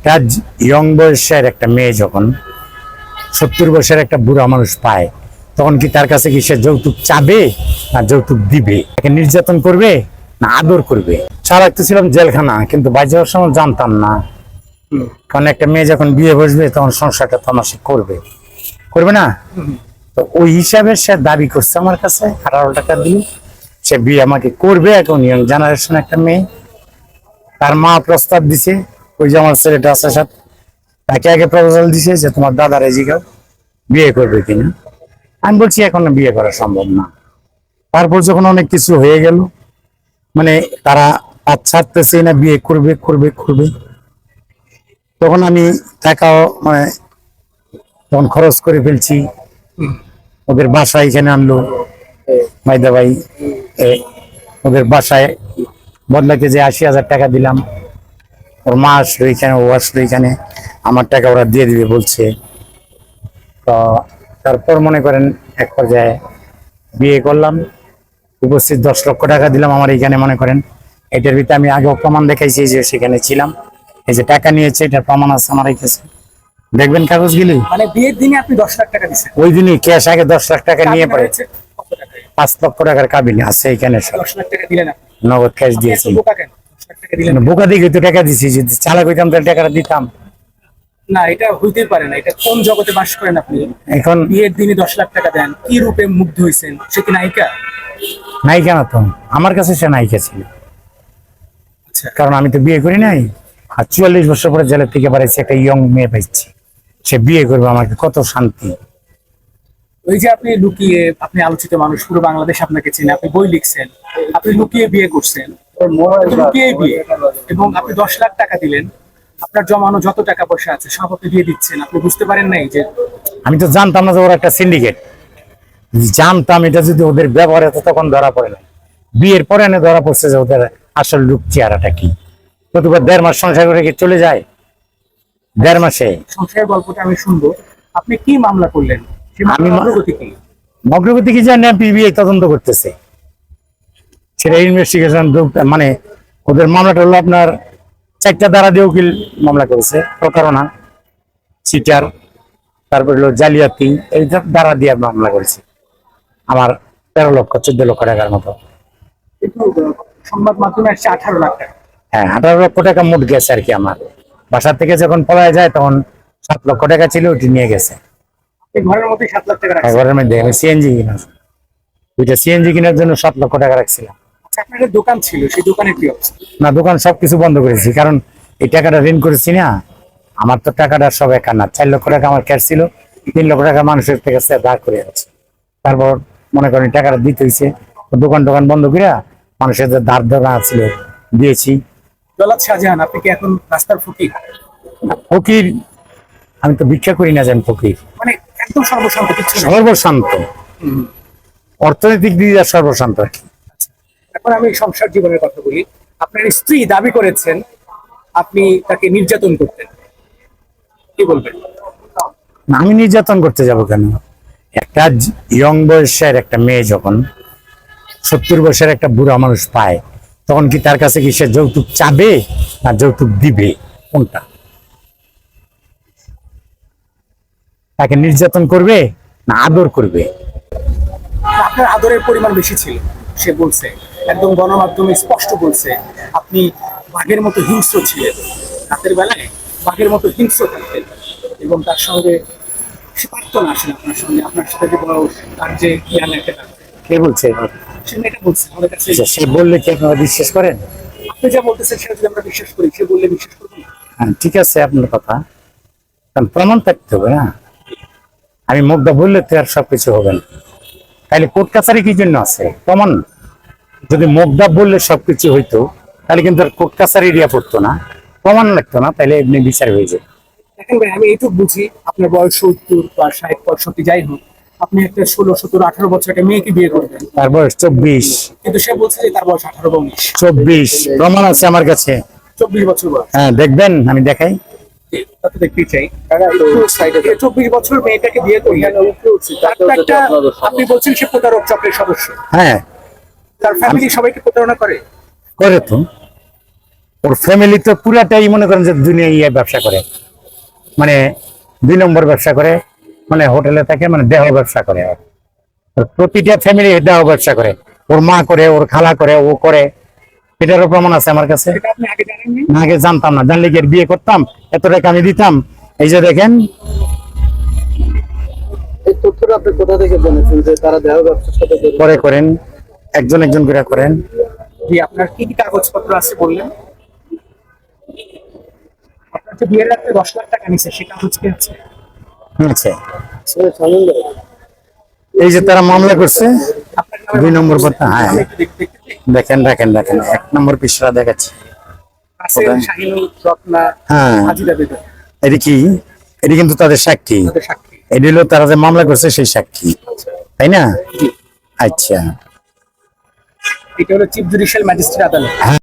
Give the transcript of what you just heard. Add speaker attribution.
Speaker 1: একটা ইয়ং বয়সের একটা মেয়ে যখন, সত্তর বয়সের একটা বুড়া মানুষ পায়, তখন কি তার কাছে কি সে যৌতুক চাবে না যৌতুক দিবে? তাকে নির্যাতন করবে না আদর করবে? সারা ছিলাম জেলখানা, কিন্তু বাইরে যাওয়ার সময় জানতাম না। কারণ একটা মেয়ে যখন বিয়ে বসবে, তখন সংসারটা তমাশে করবে। করবে না? তো ওই হিসাবে সে দাবি করছে আমার কাছে, আঠারো টাকা দিয়ে। সে বিয়ে আমাকে করবে, এখন ইয়ং জেনারেশন একটা মেয়ে। তার মা প্রস্তাব দিছে ওই যে আমার ছেলেটা আছে সাথে, তাকে আগে প্রপোজাল দিছে যে তোমার দাদার জিগাও বিয়ে করবে কিনা। আমি বলছি, এখন বিয়ে করা সম্ভব না। তারপর যখন অনেক কিছু হয়ে গেল মানে তারা পাত ছাড়তেছে না, বিয়ে করবে করবে করবে। তখন আমি টাকাও মানে তখন খরচ করে ফেলছি। ওদের বাসায় এখানে আনলো। মাইদা ভাই ওদের বাসায় বদলাকে যে আশি হাজার টাকা দিলাম। ওর মা আসলো এখানে ও আসলো এখানে আমার টাকা ওরা দিয়ে দিবে বলছে। তো তারপর মনে করেন এক পর্যায়ে বিয়ে করলাম উপস্থিত দশ লক্ষ টাকা দিলাম আমার এখানে মনে করেন। এটার ভিতরে আমি আগেও প্রমাণ দেখাইছি যে সেখানে ছিলাম। এই যে টাকা নিয়েছে এটার প্রমাণ আছে আমার এই কাছে দেখবেন কাগজগুলি?
Speaker 2: মানে বিয়ের দিনে আপনি দশ লাখ টাকা দিচ্ছেন।
Speaker 1: ওই দিনই ক্যাশ আগে দশ লাখ টাকা নিয়ে পড়ে পাঁচ লক্ষ টাকার কাবিল আছে এখানে
Speaker 2: দশ লাখ টাকা দিলেন
Speaker 1: নগদ ক্যাশ দিয়েছি।
Speaker 2: বোকা দিলেন
Speaker 1: বোকা দিকে তো টাকা দিছি যদি চালাক হইতাম তাহলে টাকাটা দিতাম।
Speaker 2: না এটা হইতেই পারে না এটা কোন জগতে বাস করেন আপনি?
Speaker 1: এখন
Speaker 2: বিয়ের দিনে দশ লাখ টাকা দেন কি রূপে মুগ্ধ হয়েছেন সে কি নায়িকা?
Speaker 1: নায়িকা না তো আমার কাছে সে নায়িকা ছিল।
Speaker 2: আচ্ছা।
Speaker 1: কারণ আমি তো বিয়ে করি নাই আর চুয়াল্লিশ বছর পরে জেলের থেকে বাড়াইছি একটা ইয়ং মেয়ে পাইছি। সে বিয়ে করবে আমাকে কত শান্তি।
Speaker 2: ওই যে আপনি লুকিয়ে আপনি আলোচিত মানুষ পুরো বাংলাদেশ আপনাকে চেনে আপনি বই লিখছেন আপনি লুকিয়ে বিয়ে করছেন। এবং আপনি দশ লাখ টাকা দিলেন আপনার জমানো যত টাকা পয়সা আছে সব আপনি দিয়ে দিচ্ছেন। আপনি বুঝতে পারেন নাই যে
Speaker 1: আমি তো জানতাম না যে ওরা একটা সিন্ডিকেট জানতাম এটা যদি ওদের ব্যবহার তখন ধরা পড়ে না বিয়ের পরে এনে ধরা পড়ছে যে ওদের আসল লুক চেহারাটা কি। প্রতিবার দেড় মাস সংসার করে কি চলে যায়? দেড় মাসে।
Speaker 2: সংসারের গল্পটা আমি শুনব। আপনি কি মামলা করলেন?
Speaker 1: আমি
Speaker 2: অগ্রগতি কি?
Speaker 1: অগ্রগতি কি জানি পিবিআই তদন্ত করতেছে। সেটা ইনভেস্টিগেশন মানে ওদের মামলাটা হলো আপনার চারটা দ্বারা দিয়ে উকিল মামলা করেছে প্রতারণা চিটার তারপর হলো জালিয়াতি এই দ্বারা দিয়ে মামলা করেছে। আমার তেরো লক্ষ চোদ্দ লক্ষ টাকার মতো।
Speaker 2: সংবাদ মাধ্যমে আসছে আঠারো লাখ টাকা।
Speaker 1: হ্যাঁ আঠারো লক্ষ টাকা মোট গেছে আর কি আমার। বাসা থেকে যখন পলায় যায় তখন সাত লক্ষ টাকা ছিল ওটি নিয়ে গেছে।
Speaker 2: ঘরের মধ্যে সাত লাখ টাকা
Speaker 1: ঘরের মধ্যে সিএনজি কিনা ওইটা সিএনজি কেনার জন্য সাত লক্ষ টাকা রাখছিলাম।
Speaker 2: আপনার দোকান ছিল সেই দোকানের কি অবস্থা?
Speaker 1: না দোকান সবকিছু বন্ধ করেছি কারণ এই টাকাটা ঋণ করেছি না। আমার তো টাকাটা সব একা না চার লক্ষ টাকা আমার ক্যাশ ছিল তিন লক্ষ টাকা মানুষের থেকে সে ধার করে আছে। তারপর মনে করেন টাকাটা দিতে হয়েছে দোকান টোকান বন্ধ করে মানুষের যে ধার দেওয়া ছিল দিয়েছি।
Speaker 2: শাহজাহান আপনি কি এখন রাস্তার ফকির?
Speaker 1: ফকির? আমি তো ভিক্ষা করি না জানি ফকির।
Speaker 2: মানে একদম সর্বশান্ত কিছু
Speaker 1: সর্বশান্ত। অর্থনৈতিক দিক দিয়ে সর্বশান্ত।
Speaker 2: এখন আমি সংসার জীবনের কথা বলি। আপনার স্ত্রী দাবি করেছেন আপনি তাকে নির্যাতন করতেন। কি বলবেন?
Speaker 1: আমি নির্যাতন করতে যাব কেন? একটা ইয়ং বয়সের একটা মেয়ে যখন সত্তর বয়সের একটা বুড়া মানুষ পায় তখন কি তার কাছে কি সে যৌতুক চাবে না যৌতুক দিবে? কোনটা? তাকে নির্যাতন করবে না আদর করবে?
Speaker 2: আপনার আদরের পরিমাণ বেশি ছিল। সে বলছে একদম গণমাধ্যমে স্পষ্ট বলছে আপনি বাঘের মতো হিংস্র ছিলেন। রাতের বেলায় বাঘের মতো হিংস্র থাকতেন। এবং তার সঙ্গে সে পারত না আসলে আপনার সঙ্গে আপনার সাথে যে বয়স তার যে জ্ঞান একটা
Speaker 1: কে বলছে
Speaker 2: সে মেয়েটা বলছে আমাদের কাছে
Speaker 1: আচ্ছা, সে বললে কি আপনারা বিশ্বাস করেন?
Speaker 2: আপনি যা বলতেছেন সেটা যদি আমরা বিশ্বাস করি সে বললে বিশ্বাস করব
Speaker 1: হ্যাঁ ঠিক আছে আপনার কথা। কারণ প্রমাণ থাকতে হবে না। আমি মুখটা বললে তো আর সবকিছু হবে না। তাহলে কোর্ট কাছারি কি জন্য আছে? প্রমাণ যদি মুখটা বললে সবকিছু হইতো তাহলে কিন্তু আর কোর্ট কাছারি এরিয়া পড়তো না। প্রমাণ লাগতো না তাহলে এমনি বিচার হয়ে যায়
Speaker 2: দেখেন ভাই আমি এইটুকু বুঝি আপনার বয়স সত্তর বা ষাট পঁয়ষট্টি যাই হোক আপনি একটা ষোলো সতেরো আঠারো বছর একটা মেয়েকে বিয়ে করবেন।
Speaker 1: তার বয়স চব্বিশ।
Speaker 2: কিন্তু সে বলছে যে তার বয়স আঠারো বা উনিশ।
Speaker 1: চব্বিশ। প্রমাণ আছে আমার কাছে।
Speaker 2: চব্বিশ বছর বয়স।
Speaker 1: হ্যাঁ দেখবেন আমি দেখাই।
Speaker 2: তাতে দেখতে চাই। চব্বিশ বছর মেয়েটাকে বিয়ে করলেন তার তো একটা আপনি বলছেন সে প্রতারক চক্রের সদস্য।
Speaker 1: হ্যাঁ।
Speaker 2: তার ফ্যামিলি সবাইকে প্রতারণা করে?
Speaker 1: করে তো। ওর ফ্যামিলি তো পুরাটাই মনে করেন যে দুনিয়া ইয়ে ব্যবসা করে। মানে দুই নম্বর ব্যবসা করে। মানে হোটেলে থাকে মানে দেহ ব্যবসা করে। ওর প্রতিটা ফ্যামিলি দেহ ব্যবসা করে। ওর মা করে ওর খালা করে ও করে। এটারও প্রমাণ আছে আমার কাছে।
Speaker 2: আগে
Speaker 1: না আগে জানতাম না। জানলে কি বিয়ে করতাম? এত টাকা আমি দিতাম। এই যে দেখেন? পরে করেন। একজন একজন করে করেন।
Speaker 2: আপনার কি কি কাগজপত্র আছে বললেন? আপনার যে বিয়ের রাত্রে দশ লাখ টাকা নিছে আছে?
Speaker 1: আচ্ছা এই যে তারা মামলা করছে। দুই নম্বর পাতা হ্যাঁ। দেখেন দেখেন দেখেন এক নম্বর পিসরা দেখাচ্ছি। হ্যাঁ। এটি কি? এটি কিন্তু তাদের সাক্ষী।
Speaker 2: তাদের সাক্ষী।
Speaker 1: এটি হলো তারা যে মামলা করছে সেই সাক্ষী। তাই না? আচ্ছা।
Speaker 2: এটা হলো চিফ জুডিশিয়াল ম্যাজিস্ট্রেট আদালত।